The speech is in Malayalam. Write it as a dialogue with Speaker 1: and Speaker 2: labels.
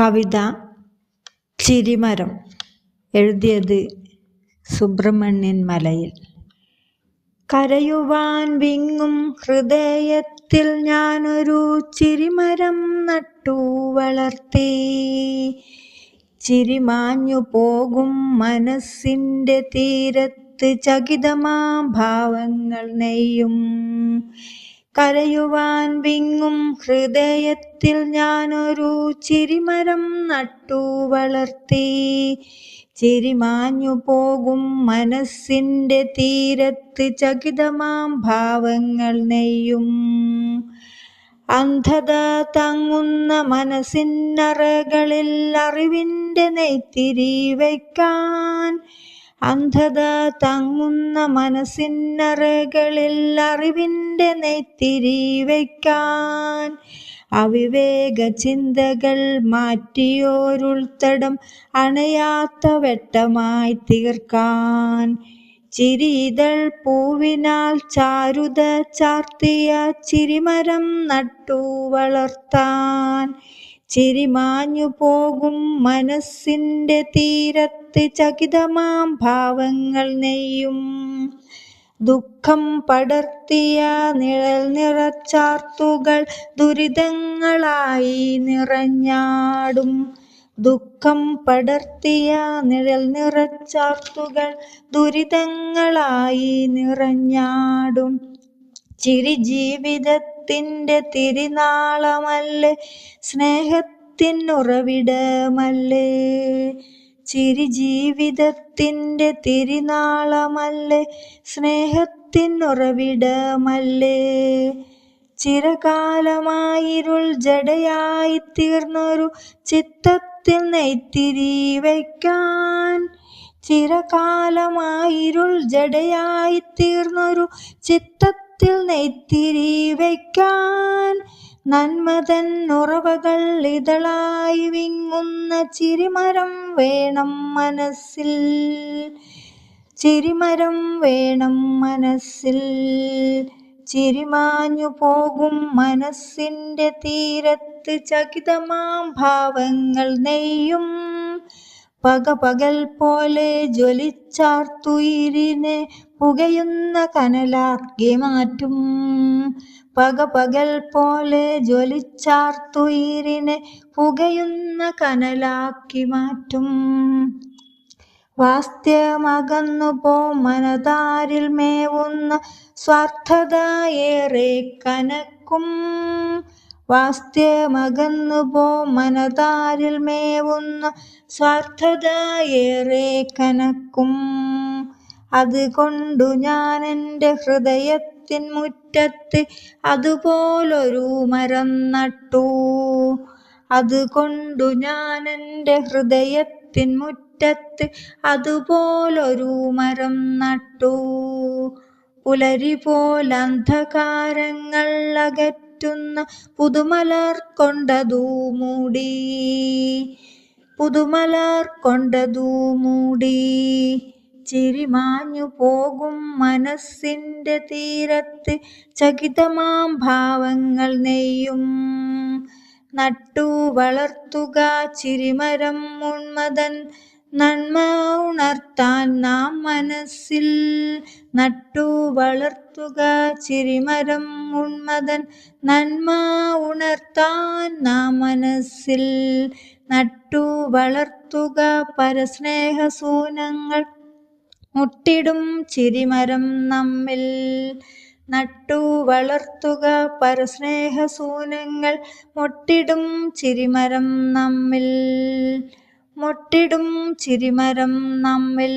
Speaker 1: കവിത ചിരിമരം എഴുതിയത് സുബ്രഹ്മണ്യൻ മലയിൽ. കരയുവാൻ വിങ്ങും ഹൃദയത്തിൽ ഞാനൊരു ചിരിമരം നട്ടു വളർത്തി. ചിരിമാഞ്ഞു പോകും മനസ്സിന്റെ തീരത്ത് ചകിതമാം ഭാവങ്ങൾ നെയ്യും. കരയുവാൻ വിങ്ങും ഹൃദയത്തിൽ ഞാനൊരു ചിരിമരം നട്ടു വളർത്തി. ചിരിമാഞ്ഞു പോകും മനസ്സിന്റെ തീരത്ത് ചകിതമാം ഭാവങ്ങൾ നെയ്യും. അന്ധത തങ്ങുന്ന മനസ്സിനറകളിൽ അറിവിന്റെ നെയ്ത്തിരി വയ്ക്കാൻ അന്ധത തങ്ങുന്ന മനസ്സിന്നറകളിൽ അറിവിന്റെ നെയ്ത്തിരി വയ്ക്കാൻ അവിവേക ചിന്തകൾ മാറ്റിയോരുൾത്തടം അണയാത്ത വെട്ടമായി തീർക്കാൻ ചിരിതൾ പൂവിനാൽ ചാരുത ചാർത്തിയ ചിരിമരം നട്ടു വളർത്താൻ. ചിരിമാഞ്ഞു പോകും മനസ്സിന്റെ തീരത്ത് ചകിതമാം ഭാവങ്ങൾ നെയ്യും. ദുഃഖം പടർത്തിയ നിഴൽ നിറച്ചാർത്തുകൾ ദുരിതങ്ങളായി നിറഞ്ഞാടും. ദുഃഖം പടർത്തിയ നിഴൽ നിറച്ചാർത്തുകൾ ദുരിതങ്ങളായി നിറഞ്ഞാടും. ചിരി ജീവിതത്തിന്റെ തിരിനാളമല്ലേ? സ്നേഹത്തിനുറവിടമല്ലേ? ചിരി ജീവിതത്തിന്റെ തിരിനാളമല്ലേ? സ്നേഹത്തിനുറവിടമല്ലേ? ചിരകാലമായിരുൾ ജടയായി തീർന്നൊരു ചിത്തത്തിൽ നെയ്ത്തിരി വയ്ക്കാൻ ചിരകാലമായിരുൾ ജടയായി തീർന്നൊരു ചിത്തത്തിൽ നെയ്ത്തിരി വയ്ക്കാൻ നന്മതൻ ഉറവകൾ ഇതളായി വിങ്ങുന്ന ചിരിമരം വേണം മനസ്സിൽ. ചിരിമരം വേണം മനസ്സിൽ. ചിരിമാഞ്ഞു പോകും മനസ്സിന്റെ തീരത്ത് ചകിതമാം ഭാവങ്ങൾ നെയ്യും. പക പകൽ പോലെ ജ്വലിച്ചാർത്തുയിരിനെ പുകയുന്ന കനലാക്കി മാറ്റും. പക പകൽ പോലെ ജ്വലിച്ചാർത്തുയിരിനെ പുകയുന്ന കനലാക്കി മാറ്റും. വാസ്ത്യമകന്നു പോ മനതാരിൽ മേവുന്ന സ്വാർത്ഥത ഏറെ കനക്കും. വാസ്ത്യമകന്നു മനതാരിൽ മേവുന്നു. സ്വാർത്ഥത ഏറെ കനക്കും. അതുകൊണ്ടു ഞാൻ എന്റെ ഹൃദയത്തിൻ മുറ്റത്ത് അതുപോലൊരു മരം നട്ടു. അതുകൊണ്ടു ഞാൻ എന്റെ ഹൃദയത്തിൻ മുറ്റത്ത് അതുപോലൊരു മരം നട്ടു. പുലരി പോലന്ധകാരങ്ങൾ അകറ്റുന്ന പുതുമലർ കൊണ്ടതു മൂടി. പുതുമലർ കൊണ്ടതു മൂടി. ചിരിമാഞ്ഞു പോകും മനസ്സിന്റെ തീരത്ത് ചകിതമാം ഭാവങ്ങൾ നെയ്യും. നട്ടു വളർത്തുക ചിരിമരം ഉന്മതൻ നന്മ ഉണർത്താൻ നാം മനസ്സിൽ നട്ടു വളർത്തുക ചിരിമരം ഉന്മതൻ നന്മ ഉണർത്താൻ നാം മനസ്സിൽ നട്ടു വളർത്തുക പരസ്നേഹസൂനങ്ങൾ മുട്ടിടും ചിരിമരം നമ്മിൽ നട്ടു വളർത്തുക പരസ്നേഹസൂനങ്ങൾ മുട്ടിടും ചിരിമരം നമ്മിൽ മുട്ടിടും ചിരിമരം നമ്മിൽ.